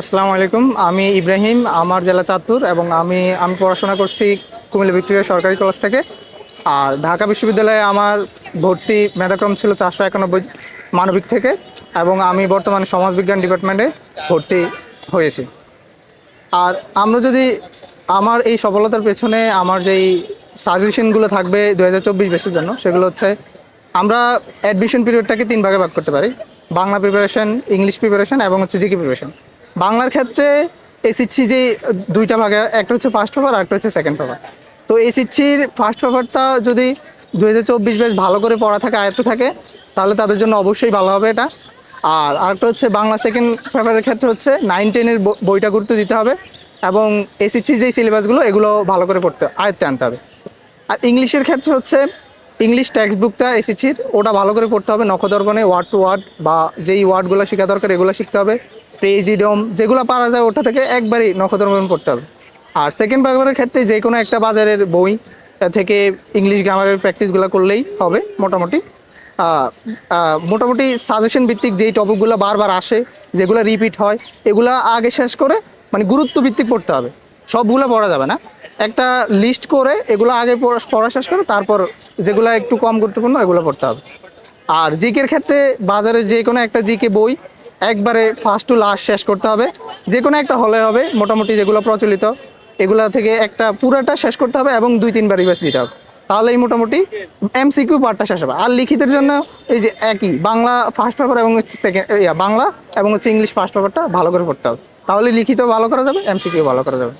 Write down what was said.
আসসালামু আলাইকুম, আমি ইব্রাহিম, আমার জেলা চাঁদপুর এবং আমি আমি পড়াশোনা করছি কুমিল্লা ভিক্টোরিয়া সরকারি কলেজ থেকে। আর ঢাকা বিশ্ববিদ্যালয়ে আমার ভর্তি মেধাক্রম ছিল চারশো একানব্বই মানবিক থেকে এবং আমি বর্তমানে সমাজবিজ্ঞান ডিপার্টমেন্টে ভর্তি হয়েছি। আর আমরা যদি আমার এই সফলতার পেছনে আমার যেই সাজেশনগুলো থাকবে দু হাজার চব্বিশ বেসের জন্য, সেগুলো হচ্ছে আমরা অ্যাডমিশন পিরিয়ডটাকে তিন ভাগে ভাগ করতে পারি। বাংলা প্রিপারেশন ইংলিশ প্রিপারেশন এবং হচ্ছে জিকে প্রিপারেশন বাংলার ক্ষেত্রে এসিচ্ছি যে দুইটা ভাগে, একটা হচ্ছে ফার্স্ট পেপার আর একটা হচ্ছে সেকেন্ড পেপার তো এসিচ্ছির ফার্স্ট পেপারটা যদি দু হাজার চব্বিশ বেশ ভালো করে পড়া থাকে, আয়ত্ত থাকে, তাহলে তাদের জন্য অবশ্যই ভালো হবে এটা। আর আরেকটা হচ্ছে বাংলা সেকেন্ড পেপারের ক্ষেত্রে হচ্ছে নাইন টেনের বইটা গুরুত্ব দিতে হবে এবং এসিসি যেই সিলেবাসগুলো এগুলো ভালো করে পড়তে, আয়ত্তে আনতে হবে। আর ইংলিশের ক্ষেত্রে হচ্ছে ইংলিশ টেক্সট বুকটা এসেছির ওটা ভালো করে পড়তে হবে, নখদর্পণে ওয়ার্ড টু ওয়ার্ড বা যেই ওয়ার্ডগুলো শেখা দরকার, এগুলো শিখতে হবে। প্রেজিডম যেগুলো পারা যায় ওটা থেকে একবারই নখদর্পণ পড়তে হবে। আর সেকেন্ড পেপারের ক্ষেত্রে যে কোনো একটা বাজারের বই থেকে ইংলিশ গ্রামারের প্র্যাকটিসগুলো করলেই হবে মোটামুটি। মোটামুটি সাজেশন ভিত্তিক যেই টপিকগুলো বারবার আসে, যেগুলো রিপিট হয়, এগুলো আগে শেষ করে মানে গুরুত্ব ভিত্তিক পড়তে হবে। সবগুলো পড়া যাবে না। একটা লিস্ট করে এগুলো আগে পড়া- পড়া শেষ করে তারপর যেগুলো একটু কম গুরুত্বপূর্ণ এগুলো পড়তে হবে। আর জিকের ক্ষেত্রে বাজারে যে কোনো একটা জিকে বই একবারে ফার্স্ট টু লাস্ট শেষ করতে হবে। যে কোনো একটা হলে হবে, মোটামুটি যেগুলো প্রচলিত, এগুলা থেকে একটা পুরাটা শেষ করতে হবে এবং দুই, তিনবার রিভাইজ দিতে হবে। তাহলেই মোটামুটি এমসিকিউ পার্টটা শেষ হবে। আর লিখিতের জন্য এই যে একই, বাংলা ফার্স্ট পেপার এবং হচ্ছে সেকেন্ড ইয়া, বাংলা এবং হচ্ছে ইংলিশ ফার্স্ট পেপারটা ভালো করে পড়তে হবে। তাহলে লিখিত ভালো করা যাবে এমসিকিউ ভালো করা যাবে।